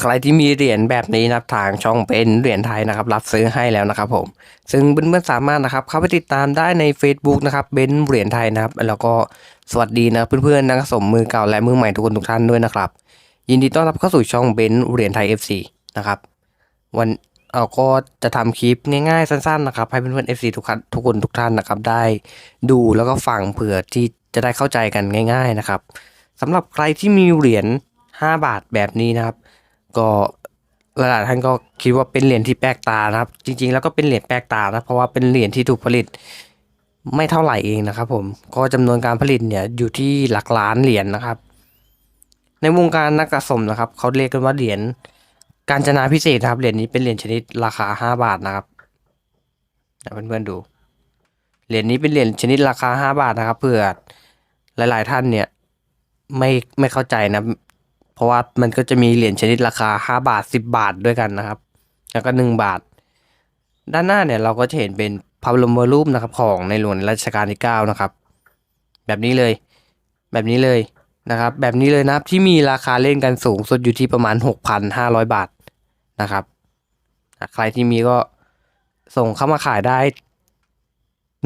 ใครที่มีเหรียญแบบนี้นะครับทางช่องเป็นเหรียญไทยนะครับ รับซื้อให้แล้วนะครับผม ซึ่งเพื่อนๆสามารถนะครับเข้าไปติดตามได้ใน Facebook นะครับเบนเหรียญไทยนะครับ แล้วก็สวัสดีนะเพื่อนๆนักสมมือเก่าและมือใหม่ทุกคนทุกท่านด้วยนะครับ ยินดีต้อนรับเข้าสู่ช่องเบนเหรียญไทย FC นะครับ วันเอาก็จะทำคลิปง่ายๆสั้นๆนะครับให้เพื่อนๆ FC ทุกท่านทุกคนทุกท่านนะครับ ได้ดูแล้วก็ฟังเผื่อที่จะได้เข้าใจกันง่าย ๆนะครับสำหรับใครที่มีเหรียญ5บาทแบบนี้นะครับ ก็หลายท่านก็คิดว่าเป็นเหรียญที่แปลกตานะครับ จริง ๆ แล้วก็เป็นเหรียญแปลกตานะเพราะว่าเป็นเหรียญที่ถูกผลิตไม่เท่าไหร่เองนะครับ ผมก็จำนวนการผลิตเนี่ยอยู่ที่หลักล้านเหรียญนะครับ ในวงการนักสะสมนะครับเขาเรียกกันว่าเหรียญการจนาพิเศษนะครับเหรียญนี้เป็นเหรียญชนิดราคา 5 บาทนะครับเพื่อนๆดูเหรียญนี้เป็นเหรียญชนิดราคา 5 บาทนะครับเพื่อหลาย ๆ ท่านเนี่ยไม่ไม่เข้าใจนะ เพราะว่ามันก็จะมีเหรียญชนิดราคา 5 บาท 10 บาทด้วยกันนะครับ แล้วก็ 1 บาท ด้านหน้าเนี่ยเราก็จะเห็นเป็นพระบรมรูปนะครับของในหลวงรัชกาลที่ 9 นะครับ แบบนี้เลย แบบนี้เลยนะครับ แบบนี้เลยนะครับที่มีราคาเล่นกันสูงสุดอยู่ที่ประมาณ 6,500 บาทนะครับใครที่มีก็ส่งเข้ามาขายได้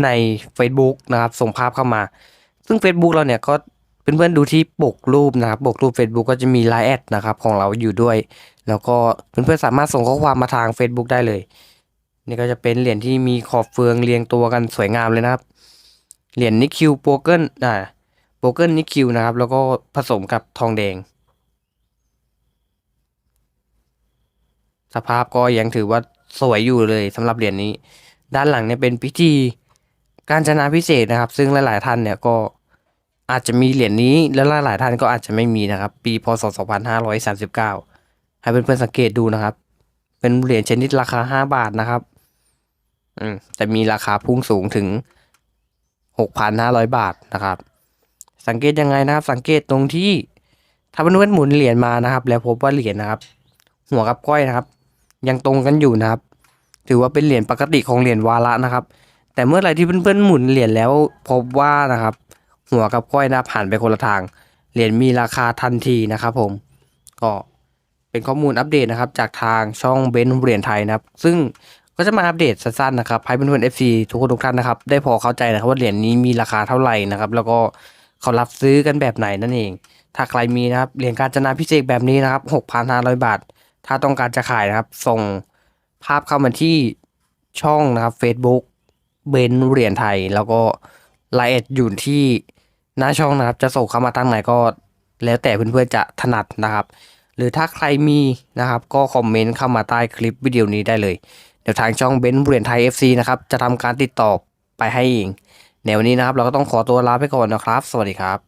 ใน Facebook นะครับ ส่งภาพเข้ามา ซึ่ง Facebook เราเนี่ยก็ เพื่อนๆดูที่ปกรูปนะครับปกรูป Facebook ก็จะมีไลน์แอดนะครับของเราอยู่ด้วย แล้วก็เพื่อนๆสามารถส่งข้อความมาทาง Facebook ได้เลย นี่ก็จะเป็นเหรียญที่มีขอบเฟืองเรียงตัวกันสวยงามเลยนะครับ เหรียญนิคิวโปเกิลอ่าโปเกิลนิคิวนะครับ แล้วก็ผสมกับทองแดง สภาพก็ยังถือว่าสวยอยู่เลยสำหรับเหรียญนี้ ด้านหลังเนี่ยเป็นพิธีการจนาพิเศษนะครับ ซึ่งหลาย ๆ ท่านเนี่ยก็ อาจจะมีเหรียญนี้แล้วหลาย ๆ ท่านก็อาจจะไม่มีนะครับ ปีพศ 2539 ให้เพื่อน ๆ สังเกตดูนะครับ เป็นเหรียญชนิดราคา 5 บาทนะครับอืมแต่มีราคาพุ่งสูงถึง 6,500 บาทนะครับ สังเกตยังไงนะครับ สังเกตตรงที่ถ้าเพื่อนๆหมุนเหรียญมานะครับ แล้วพบว่าเหรียญนะครับ หัวกับก้อยนะครับ ยังตรงกันอยู่นะครับ ถือว่าเป็นเหรียญปกติของเหรียญวาระนะครับ แต่เมื่อไรที่เพื่อนๆหมุนเหรียญแล้วพบว่านะครับ หัวกับก้อยนะผ่านไปคนละทาง เหรียญมีราคาทันทีนะครับผม ก็เป็นข้อมูลอัปเดตนะครับ จากทางช่องเบนเหรียญไทยนะครับ ซึ่งก็จะมาอัปเดตสั้นๆนะครับให้เพื่อนๆ FC ทุกคนทุกท่านนะครับ ได้พอเข้าใจนะครับว่าเหรียญนี้มีราคาเท่าไหร่นะครับ แล้วก็เขารับซื้อกันแบบไหนนั่นเอง ถ้าใครมีนะครับเหรียญการจนาพิเศษแบบนี้นะครับ 6,500 บาท ถ้าต้องการจะขายนะครับ ส่งภาพเข้ามาที่ช่องนะครับ Facebook เบนเหรียญไทย แล้วก็ไลน์แอดอยู่ที่ หน้าช่องนะครับ จะส่งเข้ามาทางไหนก็แล้วแต่เพื่อนๆจะถนัดนะครับ หรือถ้าใครมีนะครับ ก็คอมเมนต์เข้ามาใต้คลิปวิดีโอนี้ได้เลย เดี๋ยวทางช่องเบนเหรียนไทย FC นะครับ จะทำการติดต่อไปให้เองในวันนี้นะครับ เราก็ต้องขอตัวลาไปก่อนนะครับ สวัสดีครับ